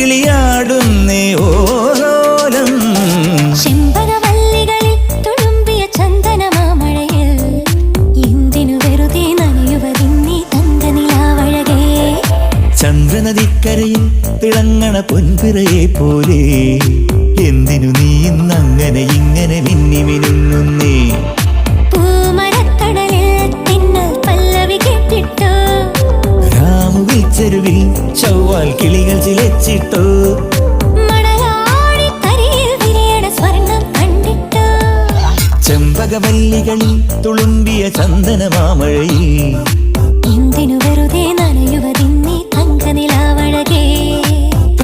കിളിയാടുന്നേ ഓരോലം ചെമ്പകവല്ലികളിൽ തുളുമ്പിയ ചന്ദനമാമഴയിൽ എന്തിനു വെറുതെ നനയുവതിന്നീ തങ്കനിലാവഴകേ? ചന്ദ്രനദിക്കരയിൽ തിളങ്ങണ പൊൻപിറയെ പോലെ എന്തിനു നീ ഇന്നങ്ങനെ ഇങ്ങനെ മിന്നി ചെരുവിൽ ചൊവ്വാൽ കിളികൾ ചിലച്ചിട്ടു. ചെമ്പകവല്ലികളിൽ തുളുമ്പിയ വെറുതെ നനയുവതിന്നീ